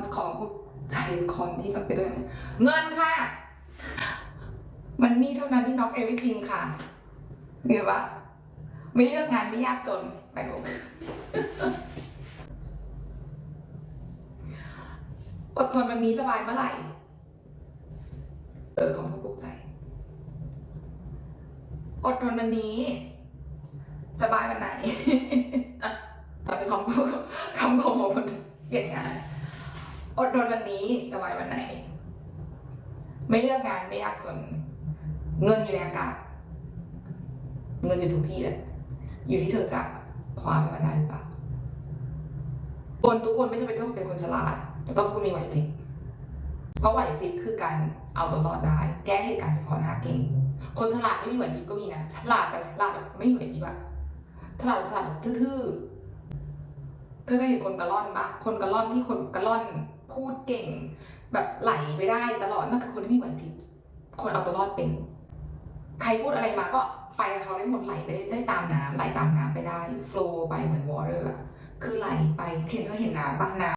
ำของใจคนที่จำเป็นต้องเงินค่ะ มันนี่เท่านั้นที่น็อกเอวิจริงค่ะเห็นปะไม่เลือกงานไม่ยากจนไปลูกอดทนวันนี้สบายเมื่อไหร่ เออของเขาปลุกใจ อดทนวันนี้ สบายวันไหนอะตอคำคำของคนเปลี่ยนงาน อดทนวันนี้สบายวันไหน ไม่เลือกงานไม่ยากจน เงินอยู่ในอากาศ เงินอยู่ทุกที่แหละอยู่ที่เธอจะคว้ามันมาได้หรือเปล่าคนทุกคนไม่จำเป็นต้องเป็นคนฉลาด แต่ต้องคุณมีไหวพริบเพราะไหวพริบคือการเอาตัวรอดได้ แก้เหตุการณ์เฉพาะหน้าเก่ง คนฉลาดไม่มีไหวพริบก็มีนะฉลาดแต่ฉลาดแบบไม่มีไหวพริบอะฉลาดฉลาดทื่อๆเธอเคยเห็นคนกระล่อนปะคนกระล่อนที่คนกระล่อน พูดเก่ง แบบไหลไปได้ตลอดนั่นคือคนที่มีไหวพริบคนเอาตัวรอดเป็น ใครพูดอะไรมาก็ไปกับเขาได้หมดไหลไปได้ตามน้ำไหลตามน้ำไปได้โฟล์ไปเหมือนวอเตอร์คือไหลไปเห็นก็เห็นน้ำบ้างน้ำ